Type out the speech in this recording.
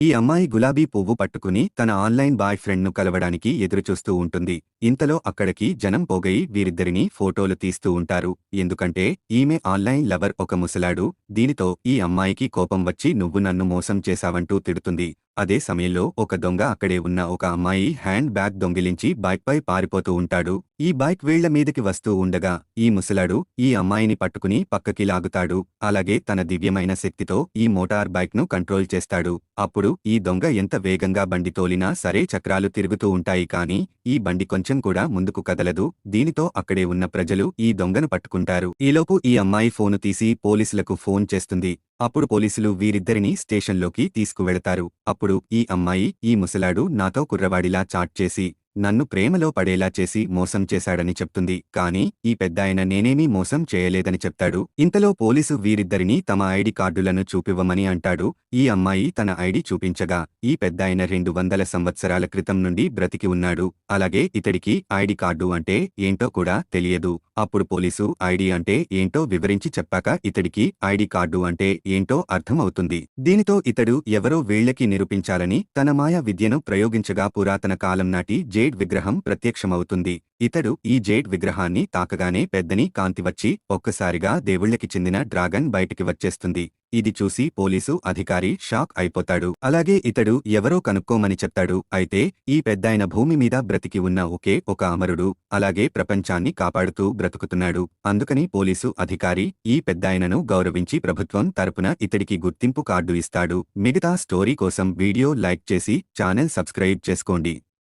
ఈ అమ్మాయి గులాబీ పువ్వు పట్టుకుని తన ఆన్లైన్ బాయ్ ఫ్రెండ్ను కలవడానికి ఎదురుచూస్తూ ఉంటుంది. ఇంతలో అక్కడికి జనం పోగయి వీరిద్దరినీ ఫోటోలు తీస్తూ ఉంటారు. ఎందుకంటే ఈమె ఆన్లైన్ లవర్ ఒక ముసలాడు. దీనితో ఈ అమ్మాయికి కోపం వచ్చి నువ్వు నన్ను మోసం చేశావంటూ తిడుతుంది. అదే సమయంలో ఒక దొంగ అక్కడే ఉన్న ఒక అమ్మాయి హ్యాండ్ బ్యాగ్ దొంగిలించి బైక్పై పారిపోతూ ఉంటాడు. ఈ బైక్ వేళ్ళ మీదకి వస్తూ ఉండగా ఈ ముసలాడు ఈ అమ్మాయిని పట్టుకుని పక్కకి లాగుతాడు. అలాగే తన దివ్యమైన శక్తితో ఈ మోటార్ బైక్ను కంట్రోల్ చేస్తాడు. అప్పుడు ఈ దొంగ ఎంత వేగంగా బండి తోలినా సరే చక్రాలు తిరుగుతూ ఉంటాయి కానీ ఈ బండి కొంచెం కూడా ముందుకు కదలదు. దీనితో అక్కడే ఉన్న ప్రజలు ఈ దొంగను పట్టుకుంటారు. ఈలోపు ఈ అమ్మాయి ఫోను తీసి పోలీసులకు ఫోన్ చేస్తుంది. అప్పుడు పోలీసులు వీరిద్దరినీ స్టేషన్లోకి తీసుకువెళతారు. అప్పుడు ఈ అమ్మాయి ఈ ముసలాడు నాతో కుర్రవాడిలా చాట్ చేసి నన్ను ప్రేమలో పడేలా చేసి మోసం చేశాడని చెప్తుంది. కానీ ఈ పెద్దాయన నేనేమీ మోసం చేయలేదని చెప్తాడు. ఇంతలో పోలీసు వీరిద్దరినీ తమ ఐడి కార్డులను చూపివ్వమని అంటాడు. ఈ అమ్మాయి తన ఐడి చూపించగా ఈ పెద్దాయన రెండు వందల సంవత్సరాల క్రితం నుండి బ్రతికి ఉన్నాడు. అలాగే ఇతడికి ఐడి కార్డు అంటే ఏంటో కూడా తెలియదు. అప్పుడు పోలీసు ఐడి అంటే ఏంటో వివరించి చెప్పాక ఇతడికి ఐడి కార్డు అంటే ఏంటో అర్థమవుతుంది. దీనితో ఇతడు ఎవరో వీళ్ళకి నిరూపించాలని తన మాయా విద్యను ప్రయోగించగా పురాతన కాలం నాటి జేడ్ విగ్రహం ప్రత్యక్షమవుతుంది. ఇతడు ఈ జేడ్ విగ్రహాన్ని తాకగానే పెద్దని కాంతి వచ్చి ఒక్కసారిగా దేవుళ్ళకి చెందిన డ్రాగన్ బయటికి వచ్చేస్తుంది. ఇది చూసి పోలీసు అధికారి షాక్ అయిపోతాడు. అలాగే ఇతడు ఎవరో కనుక్కోమని చెప్తాడు. అయితే ఈ పెద్దాయన భూమి మీద బ్రతికి ఉన్న ఒకే ఒక అమరుడు అలాగే ప్రపంచాన్ని కాపాడుతూ బ్రతుకుతున్నాడు. అందుకని పోలీసు అధికారి ఈ పెద్దాయనను గౌరవించి ప్రభుత్వం తరపున ఇతడికి గుర్తింపు కార్డు ఇస్తాడు. మిగతా స్టోరీ కోసం వీడియో లైక్ చేసి ఛానల్ సబ్స్క్రైబ్ చేసుకోండి.